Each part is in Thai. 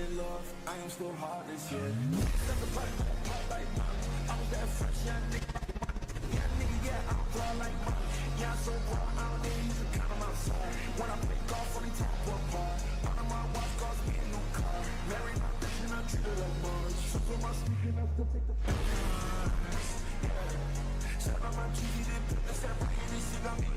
in love, I am still hard yeah. Step. I'm that fresh, yeah, nigga, yeah, nigga, yeah, I'm like mom. Yeah, I'm so raw, I don't need to count on my side. When I play off, only top one par. One of my wife calls me a new car. Marry my bitch and I treat her like Mars. Shoot on my sneak and I still take the pictures. Yeah, shut on my TV, then put this step right in this shit on me.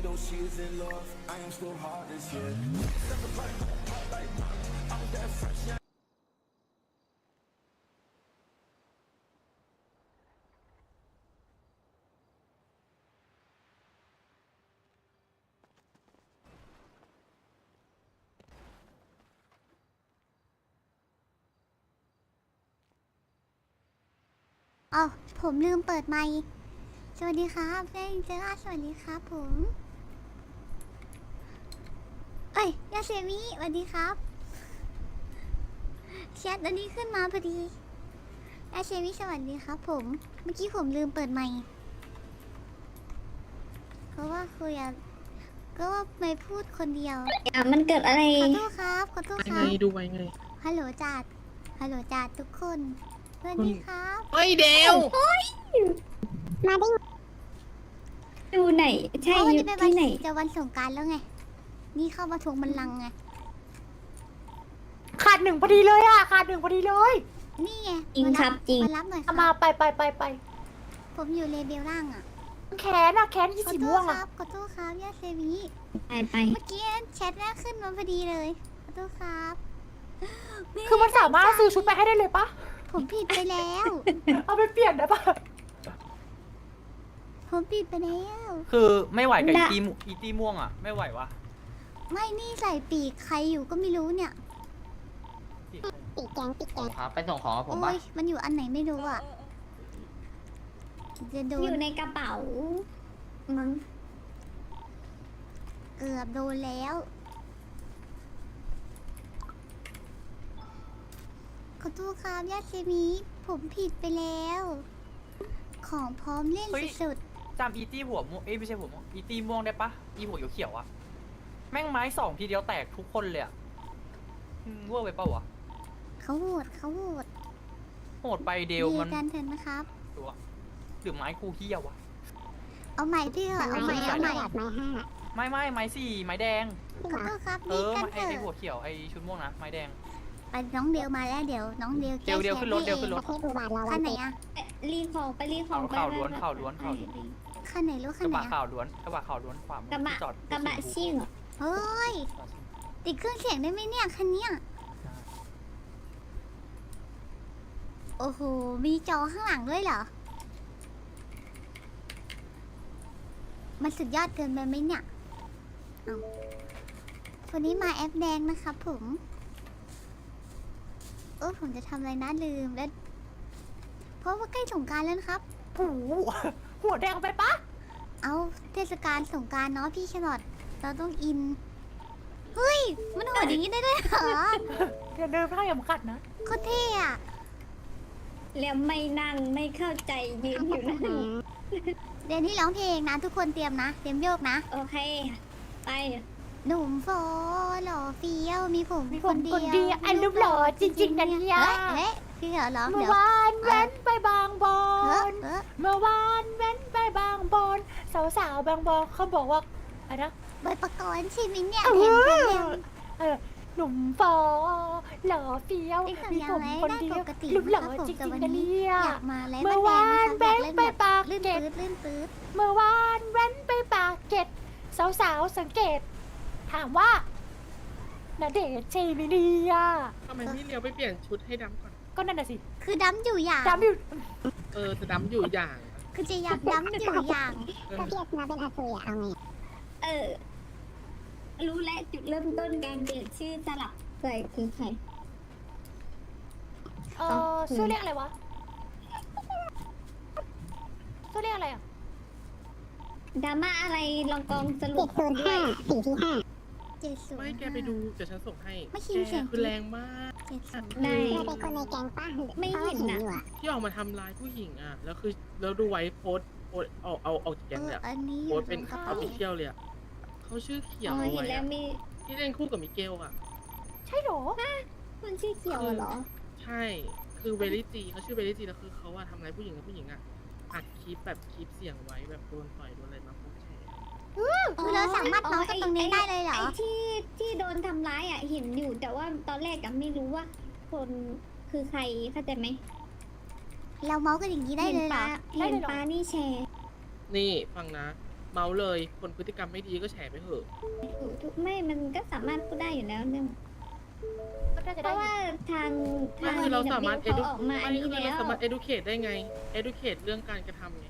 Even though she is in love, I am still heartless, yeah. อ๋อผมลืมเปิดไมค์สวัสดีครับเจ้งเจ้าสวัสดีครับผมเอ้ยยาเซมิสวัสดีครับแชทอันนี้ขึ้นมาพอดียาเซมิสวัสดีครับ ผม เมื่อกี้ผมลืมเปิดไมค์เพราะว่าคุยอะก็ว่าไม่พูดคนเดียว อะมันเกิดอะไร ขอโทษครับ ขอโทษไงครับ ดูไว้ไง ฮัลโหลจัดฮัลโหลจัดทุกคน สวัสดีครับเฮ้ยเดวมาได้ดูไหน ใช่เพราะอวันยู่นี้เป็นวัที่ไหน จะวันสงกรารแล้วไง นี่เข้ามาทวงบัลลังก์ไง ขาดหนึ่งพอดีเลยอะ ขาดหนึ่งพอดีเลยนี่ไงจริงมาครับจริง มารับหน่อยครัเอาบมาไปไปไปไปผมอยู่เลเบลล่างอะแขนอะแขนยี่ขอสีโทม่วษงคอะรับขอโทษครับยาเซมิไปไปเมื่อกี้แชทแรกขึ้นมาพอดีเลยขอโทษครับคือมันสามารถซื้อชุดไปให้ได้เลยปะผมผิดไปแล้ว เอาไปเปลี่ยนได้ปะผมผิดไปแล้ว คือไม่ไหวกับอีตีม่วอีตีม่วงอะ ไม่ไหววะ ไม่นี่ใส่ปีกใครอยู่ก็ไม่รู้เนี่ยปีกแกงปีกแกงครับไปส่งของกับผมโอ้ปะยมันอยู่อันไหนไม่รู้อะจะโดอนยู่ในกระเป๋ามั้งเกือบโดนแล้ว ขอโทษครับญาติเซมิผมผิดไปแล้ว ของพร้อมเล่นเฮ้ยสุดจำอีตี้หัวม่วงเอ้ยไม่ใช่หัวม่วงอีตีม่วงได้ปะอีหัวเขียวๆอะ แม่งไม้สองทีเดียวแตกทุกคนเลยอะอืมเวอร์ไปปะวะๆเขาโหวตเขาโหวตโหดไปเดวมันกันเถอะนะครับ ตัวหรือไม้คูเฮียวะ เอาใหม่พี่เหรอะเอาใหม่เอาใหม่ไม่ไม่ไม้สี่ไม้แดงขอโทษครับเอดีอกันไอเถไอหัอะวเขียวไอชุดม่วงนะไม้แดง ไปน้องเดียวมาแล้วเดี๋ยวน้องเดียวเดี๋ยวเดี๋ยวขึ้นรถเดี๋ยวขึ้นรถขั้นไหนอะเอ๊ะรีของไปรีของไปข่าวไปล้วนไปข่าวล้วนข่าวล้วนขั้นไหนรู้กขั้นระไหนบะอะข่าวล้วนกระบะข่าวล้วนขวามืกระบะที่จอดกระบะซิ่ง เฮ้ย ติดเครื่องเสียงได้ไหมเนี่ยคันเนี้ยโอ้โห มีจอข้างหลังด้วยเหรอ มันสุดยอดเกินไปไหมเนี่ยเอาวันนี้มาแอปแดงนะครับผมเออผมจะทำอะไรนะลืมแล้ว เพราะว่าใกล้สงกรารแล้วนะครับหูหัวแดงไปปะ เอาเทศกาลสงกรารเนาะพี่ชลอด เราต้องอิน เฮ้ย มันโหดอย่างนี้ได้ด้วยเหรอเดี๋ยวเดินผ้าอย่าขัดนะ โคตรเท่อะแล้วไม่นั่งไม่เข้าใจยืนอยู่นั่นเดี๋ยวนี้ร้องเพลงนะ ทุกคนเตรียมนะ เตรียมโยกนะ โอเค ไป หนุ่มโฟหล่อเฟี้ยวมีผมมีคคนนเดีคนยวดีอันรูปหล่อจริงๆนะเนี่ยเฮ้ยเฮ้ยพี่เหรอร้องเมื่เดี๋อยววานแว้นไปบางบอเออลเออเมื่อวานแว้นไปบางบอนสาวๆบางบอนเขาบอกว่าอะไรนะ ใบประกรณ์ใช่ไหมเนี่ยเอเพลงอเพลง เออหนุ่มฟอหล่อเฟี้ยวไอ้ข่าวมียาผวมไหมคนได้เดีปยวกติรูปหล่อนะครับผมจริแต่งวันๆนะนี้เนี่ยอยากมาแล้วเมื่อวานแบแว้บนเล่นไปแบบปากลื่นเกร็ดปื๊ดลื่นปื๊ดเมื่อวานแว้นไปปากเกร็ดสาวๆสังเกต ถามว่านะเดชน์เจมินีอะทำไมไม่เลี้ยวไปเปลี่ยนชุดให้ดำก่อน ก็นั่นน่ะสิคือดำอยู่อย่าง จำอยู่เออจะดำอยู่อย่าง คือจะอยากดำอยู่อย่างเออก็พี่มาเป็นอาซุยอะเอาไงเออ รู้แล้วจุดเริ่มต้นการเปลี่ยนชื่อสลับเกิดคือใคร เออชื่อเรียกอะไรวะชื่อเรียกอะไรอะดราม่าอะไรลองกองสรุเจ็ปดศูนย์ห้าสี่ที่ห้าเจ็ดศูนย์ไม่แกไปดูเดี๋ยวฉันส่งให้ไม่คิดแกเสียง คือแรงมากเจ็ดศูนย์ได้ เราเป็นคนในแก๊งป้าไม่เห็นนะอยู่อะที่ออกมาทำร้ายผู้หญิงอะ แล้วคือแล้วดูไว้โพสต์โพสต์เอาเอาเอาจากเอแก๊งอเลยอะอันนี้อโพยู่สต์เป็นตรงกระเอาเป๋าไปเที่ยวเลยอะ เขาชื่อเขียวอ๋อเอาเห็นไว้แล้วอะมีที่เล่นคู่กับมิเกลอะ ใช่เหรอคนชื่อเขียวเหรอ ใช่ คือเวลิจีเขาชื่อเวลิจีแล้วคือเขาอะทำร้ายผู้หญิงกับผู้หญิงอะอัดคลิปแบบคลิปเสียงไว้แบบโดนต่อยโดนอะไรมาพวกแชร์คือเราสามารถเมาส์จากตรงนี้ได้เลยเหรอ ไอ้ที่ที่โดนทำร้ายอะเห็นอยู่แต่ว่าตอนแรกอะไม่รู้ว่า คนคือใครเข้าใจไหมเราเมาส์กันอย่างนี้ได้เลยเหรอ เห็นปานี่แชร์ นี่ฟังนะ เมาเลย คนพฤติกรรมไม่ดีก็แฉไปเถอะทุกไม่ มันก็สามารถพูดได้อยู่แล้วเนื่องก็น่าจะเพได้ราะอยู่ว่าทางไม่ทางคือเราสามารถ เขา edu ออกมาอันไม่นี้คือแล้เราว สามารถ educate ได้ไง educate เรื่องการกระทำไง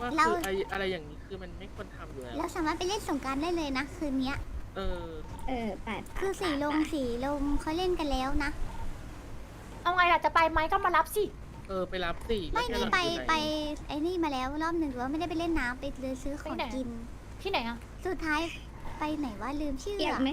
ว่าเรา คือไออะไรอย่างนี้คือมันไม่ควรทำอยู่แล้วเราสามารถไปเล่นสงกรารได้เลยนะคืนเนี้ย เออ เออแปดคือสีลงสีลงเขาเล่นกันแล้วนะ เอาไงล่ะจะไปไหมก็มารับสิ เออไปรับสิไม่แล้วนี่แกไปอยู่หนไปไอ้นี่มาแล้วรอบหนึ่งแต่ว่าไม่ได้ไปเล่นน้ำไปเลยซื้อของกิน ที่ไหนอะ สุดท้ายไปไหนว่าลืมชื่อเปียกอะไหม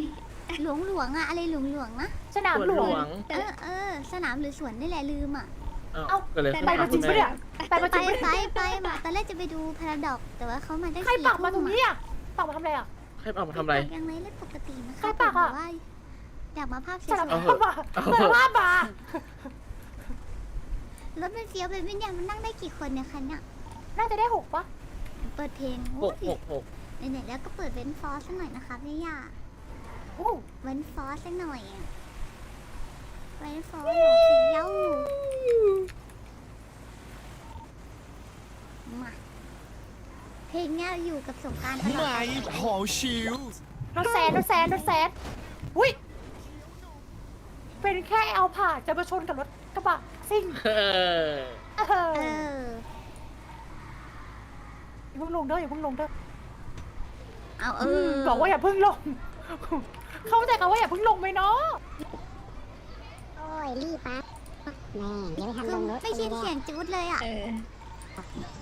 หลวงหลวงอะอะไรหลวงหลวงนะสนามสวนหลหลววงงเออเออสนามหรือสวนนี่แหละลืมอะเอ้าเอ้าเกิดอะไรขึ้นไปมาจริงปะเนี่ยไปมาไปจริงปะไปเนี่ยไปมาตอนแรกจะไปดูพาราดอกแต่ว่าเขามาได้ใครสี่ปักมาตรทุ่งนี้อะปักมาทำอะไรอะใครเอามาทำอะไร ยังไม่เล่นปกตินะคะใครปักอะ แต่ว่าอยากมาภาพสสนามวยเอาเหภาอะพมาเอาสเหนามอะภาพมาๆ รถเป็นเฟี้ยวเป็นวิญญาณมันนั่งได้กี่คนเนี่ยคันเนี่ยน่าจะได้หกปะเปิดเพลงหโอ้กยหกหกไหนๆแล้วก็เปิดเว้นฟอสสักหน่อยนะคะพี่ยาโอ้เว้นฟอสสักหน่อยอะเว้นฟอสหน่อยสิเย้ามาเพลงเนี้ยอยู่กับสงกรารตลอดไม่หอชิวรถแซนรถแซนรถแซนอุ้ยเป็นแค่เอาผ่านจะมาชนกับรถกระบะ ซิ่งเออเออเออ อย่าเพิ่งลงเด้ออย่าเพิ่งลงเด้อเอาเออบอกว่าอย่าเพิ่งลง เข้าใจกันว่าอย่าเพิ่งลงไหมเนาะโอ้ยรีบปะแม่เดี๋ยวไปคืทำลองรถไม่ชินเสียงจูดเลยอะ เออ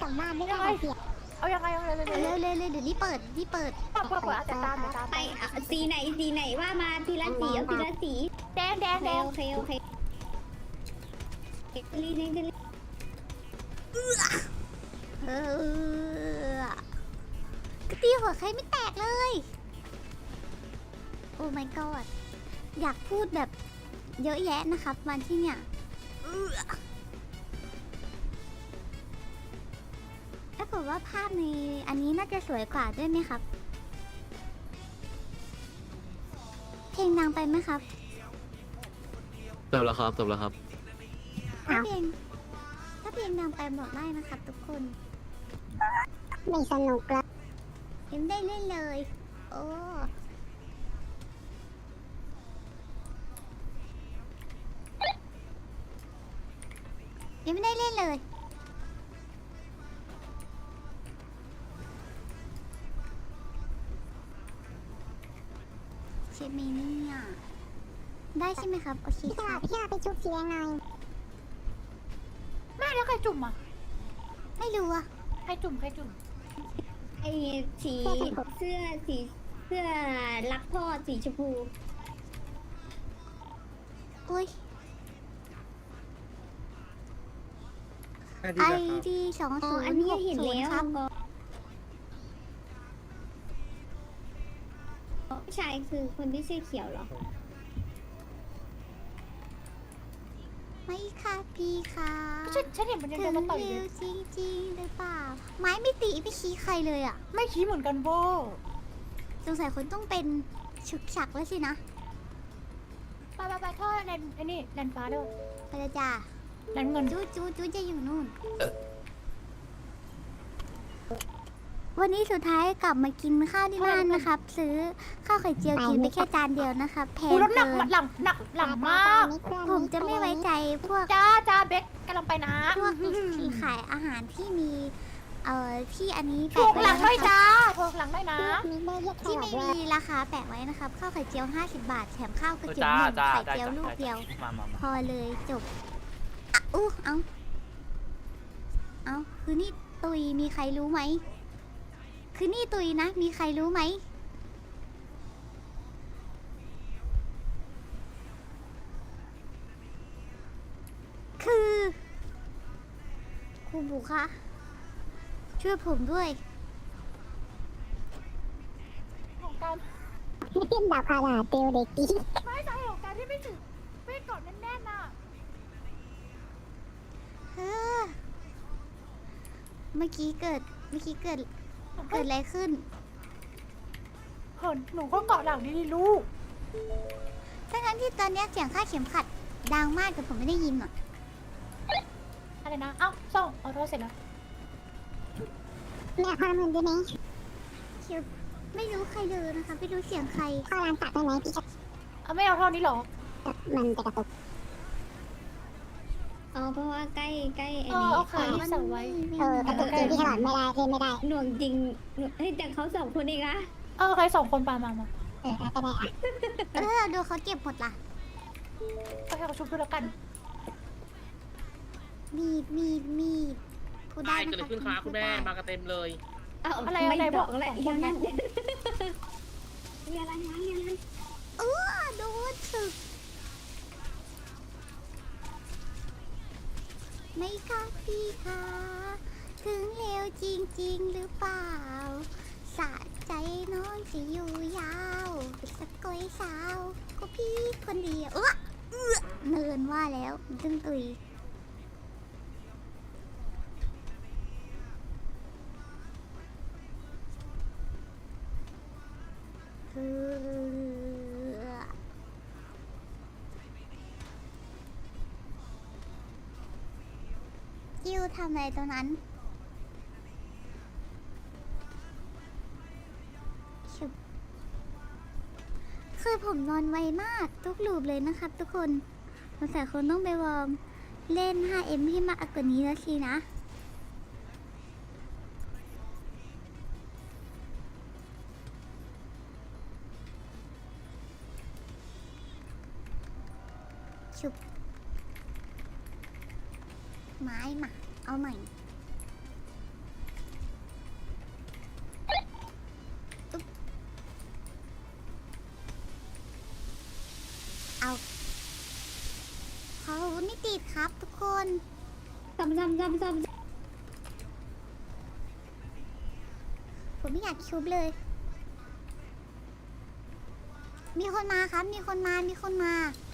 กลับบ้านไม่ได้เสียเอายังไงเอายังไงเลยเร็วเร็วเร็วเดี๋ยวนี้เปิดนี่เปิด เปิดเปิดเปิดอาจจะตามเดี๋ยวตามไปอะสีไหนสีไหนว่ามาทีละสีเอาทีละสีแดงแดงแดงโอเคโอเค โอเครีนี่รีเออกระตีหัวใครไม่แตกเลย โอ้ my god อยากพูดแบบเยอะแยะนะครับวันที่เนี่ยเอื้อถ้าเกิดว่าภาพในอันนี้น่าจะสวยกว่าด้วยไหมครับ เพลงดังไปไหมครับเติมแล้วครับเติมแล้วครับ ถ้าเพลงถ้าเพลงดังไปบอกได้นะครับทุกคนไม่สนุกเลยเอ็มได้เล่นเลย โอ้ยังไม่ได้เล่นเลยใช่ไหมเนี่ยได้ใช่ไหมครับ โอเคพี่คตารับ พี่ตาไปชุบสีแดงหน่อย แม่แล้วใครจุ่มอะไม่รู้อะใครจุ่มใครจุ่มไอ้สีเสื้อสีเสื้อรักพ่อสีชมพูอุ้ยอันไอนี้นะครับดีสองอ๋อศูนอันย์นี้หกเห็นศูนแล้ย์วครับก็ผู้ชายคือคนที่เสื้อเขียวเหรอ ไม่ ค่ะพี่ค่ะฉันฉันเห็นมันยังถึเดิงนมาต่อยเลเร็วยจริงๆหรือเปล่า ไม้ไม่ตีไม่ชี้ใครเลยอะไม่ขี้เหมือนกันโว้สงสัยคนต้องเป็นฉุกฉักแล้วสินะ ไปไปไปท่อแนนไอ้นี่แนนฟ้าเด้อไปเลยจ้าแนนเงิน จูจูจูจะอยู่นู่น วันนี้สุดท้ายกลับมากินข้าวที่บ้านนะครับ ซื้อข้าวไข่เจียวกินไปแค่จานเดียวนะครับแพกูงรถหนักเกินหลังหนักหลังมากผมจะไม่ไว้ใจพวกจ้าจ้าเบ็กกำลังไปนะพวกขายอาหารที่มีเอ่อที่อันนี้แปะถูกไว้หลังนะด้วยครับจ้าถูกหลังด้วยนะมีได้เยอะแค่ที่ไหนไม่ด้วยมีราคาแปะไว้นะครับข้าวไข่เจียว 50 บาทแถมข้าวกเอระอเจียวจ้าหนึ่งจ้าไข่ได้เจียวจ้าลูกเดียวมามาพมาอเลยจบอะอู้เอาเอาคือนี่ตุยมีใครรู้ไหม คือนี่ตุยนะ มีใครรู้ไหม คือครูบุคะ ช่วยผมด้วย ของการเล่นดาบอาดาเตียวเด็กดีไม่สาเหตุของการที่ไม่ถือไม่กดแน่นๆน่ะเออเมื่อกี้เกิด เมื่อกี้เกิด เกิดอะไรขึ้นเหินหนูก็เกาะหลังดีๆลูกทั้งๆที่ตอนเนี้ยเสียงค่าดเข็มขัดดังมากแต่ผมไม่ได้ยินอะอะไรนะ เอ้าส่งเอาโทรเสร็จแล้วแม่พามันได้ไหมคือไม่รู้ใครเดินนะคะ ไม่รู้เสียงใครเข้าร้านตัดได้ไหมพี่จะเอาไม่เอาเท่านี้เหรอ มันจะกระตุก อ๋อเพราะว่าใกล้ใกล้ไอ้เออนี้เอาขาค่ะที่สั่งไว้ เออกระตุกจริงพี่ขนาดไม่ได้เล่นไม่ได้หน่วงจริงหน่วงเฮ้ยแต่เขาสองคนเองนะเออใครสองคนปามามาเออก็ได้อะเออดูเขาเก็บหมดล่ะ ก็ให้เขาชุบด้วยแล้วกัน มีดมีดมีดพูดได้ได้นะเกิดอะไรคะขึ้นคะคุณแม่พูดได้มากันเต็มเลยเอาอะไรไม่อะไรบบออกกอะไรของอคย่านงนั้นั้นนเรียนอะไรนะเรียนอะไรเออโดนสึก ไม่ค่ะพี่คะถึงเร็วจริงๆหรือเปล่า สะใจน้องจะอยู่ยาวสกอยสาว ก็พี่คนเดียวเออเออเนินว่าแล้วตึงตุย กิ้วทำอะไรตรงนั้นชุบคือผมนอนไวมากทุกลูปเลยนะครับทุกคนสงสัยคนต้องไปวอร์มเล่น 5M ให้มากกว่านี้แล้วสินะ เอาใหม่อุ๊บเอาเขาไม่ติดครับทุกคนซ้ำซ้ำซ้ำซ้ผมไม่อยากชุบเลย มีคนมาครับ มีคนมา มีคนมาำ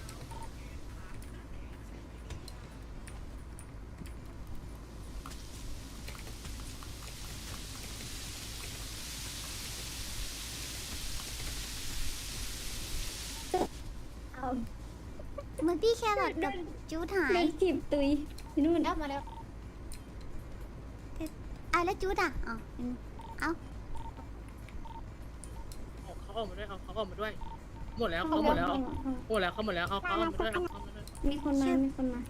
เอา เหมือน พี่แครอทกับจูดหาเล่ยนจีบตุยนู่นแล้วมาแล้วอะแล้วจูดอะอ๋ออืมเอาเอาเขาออกมาด้วยเอาเขาออกมาด้วย หมดแล้วเขาหมดแล้วหมดแล้วเขาหมดแล้วเอาเขาออกมาด้วยเอาเขาออกมาด้วยมีคนมา มีคนมา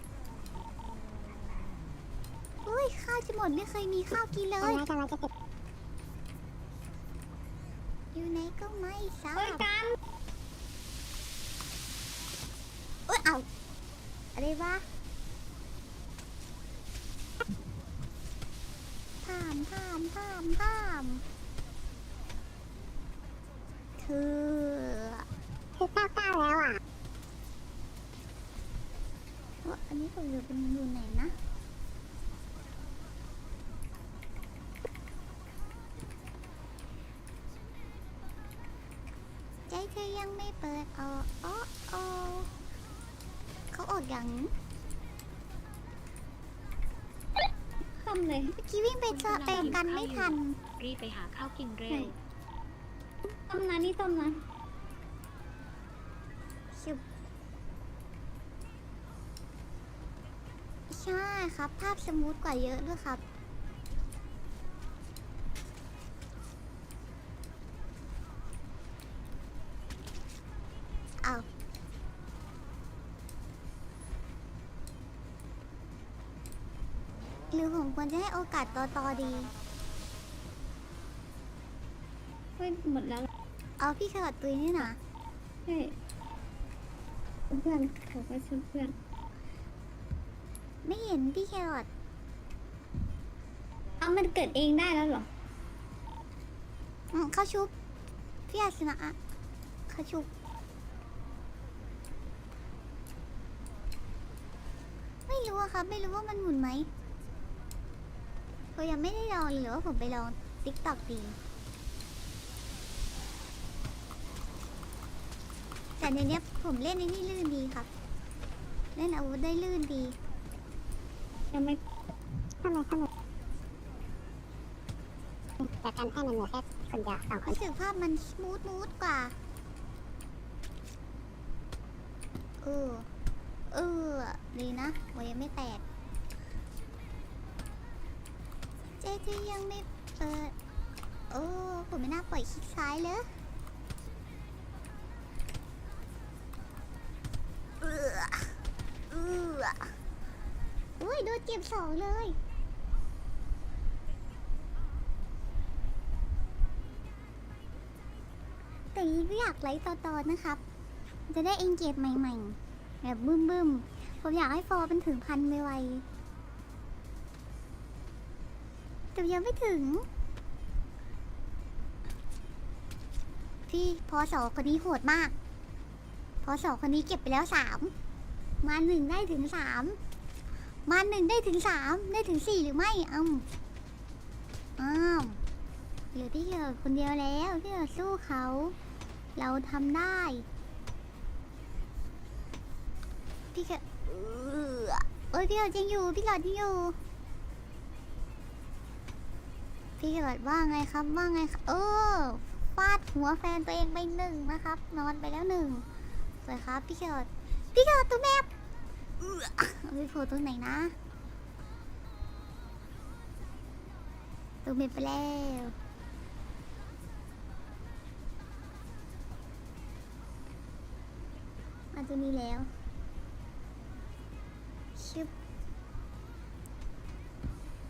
อุ้ยข้าวจะหมดไม่เคยมีข้าวกินเลตอนยแรกกำลังจะติดอยู่ไหนก็ไม่ทราเฮ้ยบกัน เอ้ยเอาอะไรวะพามพามพามพามคือคือเก้าเก้าแล้วอะว่าอันนี้ผมอยู่เป็นอยู่ไหนนะ ย่างซ้ำเลยเมื่อกี้วิ่งไปเจอเตะกันไม่ทันรีบไปหาข้าวกินเร็วซ้ำนะนี่ซ้ำนะชิบใช่ครับ ภาพสมูทกว่าเยอะด้วยครับ จะให้โอกาสต่อต่อดี เฮ้ยหมดแล้วเหรอเอาพี่แครอทตุยนี่นะใช่เพื่อนเขาก็ช่วยเพื่อนไม่เห็นพี่แครอทเอามันเกิดเองได้แล้วเหรออืมเขาชุบพี่อาสนะอะเขาชุบไม่รู้อะครับไม่รู้ว่ามันหมุนไหม ผมยังไม่ได้ลองหรือว่าผมไปลองติ๊กต็อกดีแต่ในเนี้ยผมเล่นในนี่ลื่นดีครับ เล่นอาวุธได้ลื่นดี ยังไม่ทำไมทำไมแต่การให้มันเหลือแค่คนเดียวสองคนรู้สึกภาพมันสมูทมูทกว่าเออเออดีนะหัวยังไม่แตก ที่ยังไม่เปิด โอ้ผมไม่น่าปล่อยคลิกซ้ายเลยเออเอออุ้ยโดนเจ็บสองเลยแต่นี้ก็อยากไลฟ์ต่อๆนะครับ จะได้เอ็นเกจใหม่ๆ แบบบึ้มบึ้มๆผมอยากให้ฟอเป็นถึงพันไวๆ แต่ยังไม่ถึง พี่พอสอคนนี้โหดมาก พอสอคนนี้เก็บไปแล้วสาม มาหนึ่งได้ถึงสาม มาหนึ่งได้ถึงสามได้ถึงสี่หรือไม่อ้าวอ้าวเหลือพี่เหลือคนเดียวแล้วพี่เหลือสู้เขา เราทำได้ พี่เหลือเออเอ้ยพี่เหลือยังอยู่พี่เหลือยังอยู่ พี่เหลือว่าไงครับว่าไงเออฟาดหัวแฟนตัวเองไปหนึ่งนะครับ นอนไปแล้วหนึ่งสวยครับพี่เหลือพี่เหลือตัวแมพเออเอาไปโผล่ตรงไหนนะ ตัวเมพไปแล้วมาตัวนี้แล้วชึบ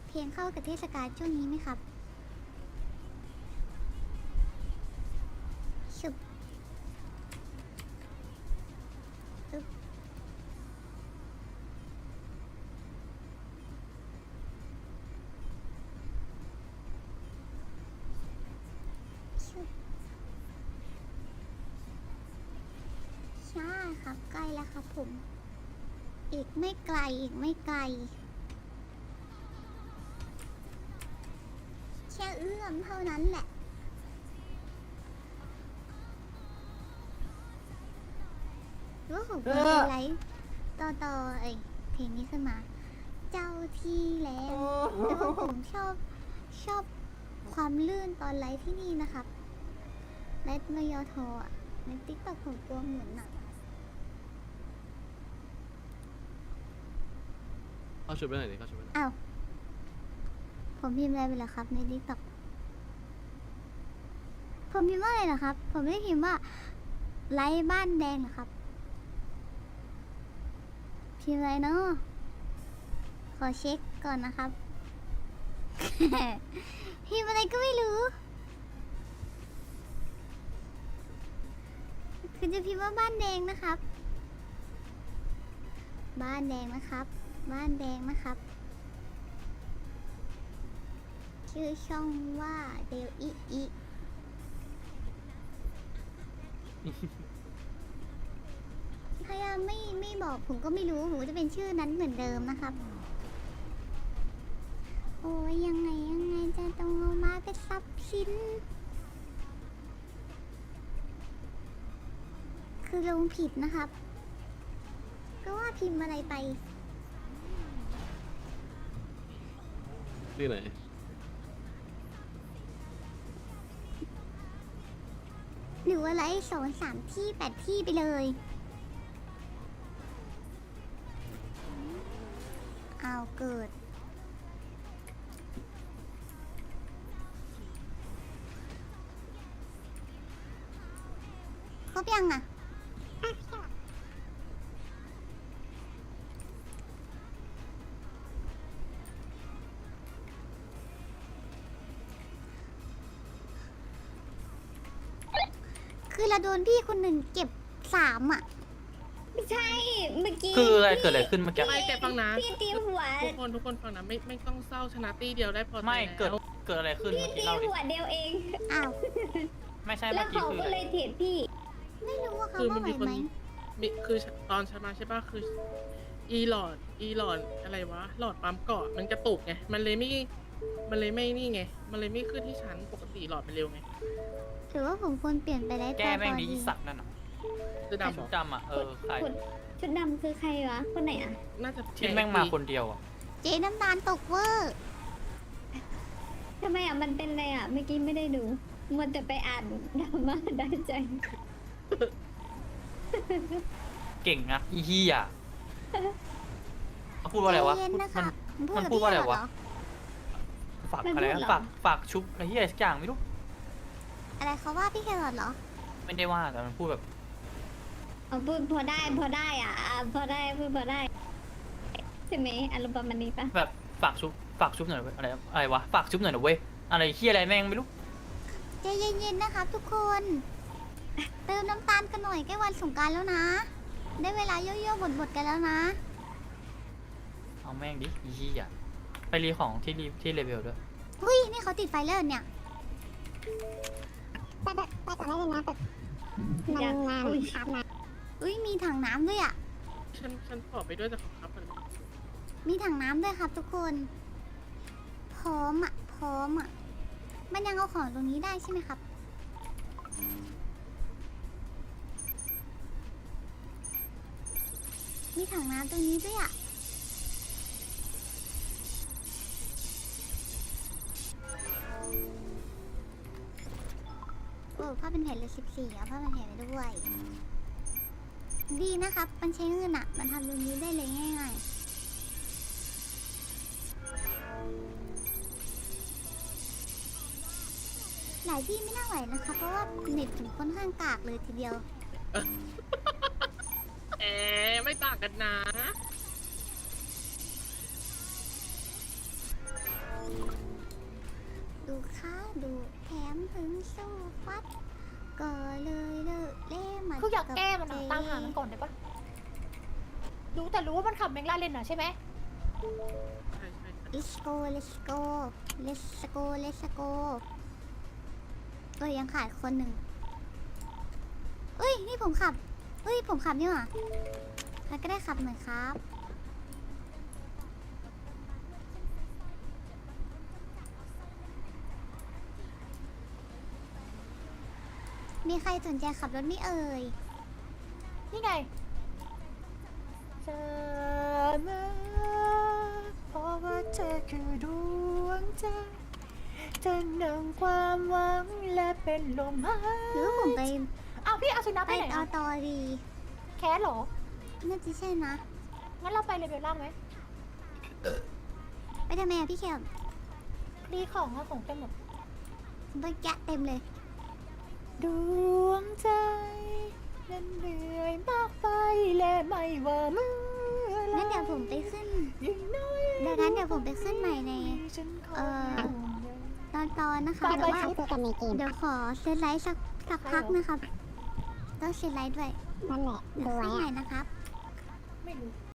เพลงเข้ากับเทศกาลช่วงนี้ไหมครับ ชึบอึ๊บชึบใช่ครับใกล้แล้วครับผม อีกไม่ไกลอีกไม่ไกลแค่เอื้อมเท่านั้นแหละ รู้ผมเป็นอะไรต่อต่อไอยเพลงนี้ขึ้นมา เจ้าที่แล้วแต่ว่าผมชอบชอบความลื่นตอนไลฟ์ที่นี่นะครับไลฟ์มายอโทอะในติ๊กต็อกผมกลัวหมุนอะเข้าชุดไปไหนอยดิเข้าชุดไปหน่อยอ้าวผมพิมพ์อะไรไปเหรอครับ ในดิกต็อกผมพิมพ์ว่าอะไรเหรอครับ ผมไม่ได้พิมพ์ว่าไลฟ์บ้านแดงเหรอครับ พิมอะไรเนาะขอเช็คก่อนนะครับพิมอะไรก็ไม่รู้ คือจะพิมพ์ว่าบ้านแดงนะครับ บ้านแดงนะครับ บ้านแดงนะครับ ชื่อช่องว่าเดลอีอี ถ้ายังไม่ไม่บอกผมก็ไม่รู้ผมก็จะเป็นชื่อนั้นเหมือนเดิมนะครับ โอ้ยยังไงยังไงจะต้องเอามาเป็นทรัพย์สินคือลงผิดนะครับ ก็ว่าพิมพ์อะไรไปที่ไหน หรือว่าไลฟ์สองสามที่แปดที่ไปเลย อาวเกิด ครบยังอะ คือเราโดนพี่คนหนึ่งเก็บสามอะ ใช่เมื่อกี้คืออะไรเกิดอะไรขึ้นเมื่อกี้ ไม่แต่ฟังนะพี่ตีหัวทุกคนทุกคนฟังนะไม่ไม่ต้องเศร้าชนะตีเดียวได้พอใจไม่เกิดแล้วเกิดอะไรขึ้นพี่เมื่อกี้ตีเล่าดิหัวเดียวเองอ้าวไม่ใช่แล้เมื่วอกี้เขาคือก็อะไรเลยเถียงพี่ไม่รู้ว่าเขาคือว่ามันไหวมีคนไหมมีคือตอนฉันมาใช่ปะคือ อีหลอดอีหลอดอะไรวะ หลอดปั๊มเกาะมันกระตุกไงมันเลยไม่มันเลยไม่นี่ไง มันเลยไม่ขึ้นที่ชั้นปกติหลอดมันเร็วไง ถือว่าผมควรเปลี่ยนไปได้แก้ตาแม่งตอนดีนี้สัตว์นั่นน่ะ คือดำเหรชุอดดำอะ เออใครคนชุดดำคือใครวะ คนไหนอะ น่าจะที่แม่งมาคนเดียวอะ เจ๊น้ำตาลตกเวอร์ทำไมอะ มันเป็นอะไรอะ เมื่อกี้ไม่ได้ดู มันจะไปอ่านดราม่าได้ใจ เก่งนะอีฮี่อะเขาพูดว่าอะไรวะใจเย็นพูดนะมัคะนพูมันกับพูดว่าอะไรพี่วะเหฝากมันอะไรพูดนะเหรอฝากฝากชุบอะไรที่อะไรสักอย่างไม่รู้ อะไรเขาว่าพี่แครอทเหรอ ไม่ได้ว่าแต่มันพูดแบบ เอาพูดพอได้พอได้อะอะพอได้พูดพอได้ใช่ไหมอารมณ์ประมาณนี้ปะแบบฝากชุบฝากชุบหน่อยเว้ยอะไรอะไรวะฝากชุบหน่อยนะเว้ยอะไรเฮียอะไรแม่งไม่รู้ใจเย็นๆนะครับทุกคน เติมน้ำตาลกันหน่อยใกล้วันสงกรารแล้วนะ ได้เวลาเย่อะๆบดๆกันแล้วนะ เอาแม่งดิอีฮี่อะไปรีของที่รีที่เลเวลด้วยเฮ้ยนี่เขาติดไฟแล้วเหรอเนี่ย ไปไปไปก่อนได้เลยนะแบบมันนานครับนะ อุ้ยมีถังน้ำด้วยอะ ฉันฉันขอไปด้วยแต่ขอครับมันมีถังน้ำด้วยครับทุกคน พร้อมอะ พร้อมอะ มันยังเอาของตรงนี้ได้ใช่ไหมครับ มีถังน้ำตรงนี้ด้วยอะ โอ้ผ้าเป็นแผ่นเลยสิบสี่เอาผ้าเป็นแผ่นไปด้วย ดีนะครับ มันใช้เงินอะมันทำตรงนี้ได้เลยง่ายๆ หลายที่ไม่น่าไหวนะคะ เพราะว่าเน็ตถึงค่อนข้างกากเลยทีเดียว เอ๊ะไม่ต่างกันนะ ดูข้าดูแถมถึงสู้ฟัด ก็เลยเลิกเล่มันคืออยากแก้มันบอะเจ๊ตามหามันก่อนได้ปะรู้แต่รู้ว่ามันขับแมงลาเรนอะใช่ไหมใช่ใช่ใช่ let's go let's go let's go let's go เอ้ยยังขาดคนหนึ่งเอ้ย นี่ผมขับเอ้ย ผมขับนี่หว่าใครก็ได้ขับหน่อยครับ มีใครสนใจขับรถไหม่เอ่ย นี่ไงเธอมาเพราะว่าเธอคือดวงใจเธอนำความหวังและเป็นลมหายหรือว่าผมไปอ้าวพี่เอาชนะไปไปไหนเอาอะตอรีแคสเหรอ น่าจะใช่นะ งั้นเราไปเลเวลล่างไหมไปทำไมอะพี่แคมรีของอะของเต็มหมด ผมไปแกะเต็มเลย ดวงใจ นั้นเหนื่อยมากไปและไม่ว่าเมื่อไหรงั้นเดี๋ยวผมไปขึ้น ยิ่งน้อยเดี๋ยวงั้นเดี๋ยวผมไปขึ้นใหม่ใน ฉันขเอ่อ ตอนตอนนะคะไปแต่ไปว่าเจอกันในเกมเดี๋ยวขอเซตไลท์สักสักพักนะครับต้องเซตไลท์ด้วยนั่นแหละเดี๋ยวดูไว้ขึ้นใหอะม่นะครับ ไม่รู้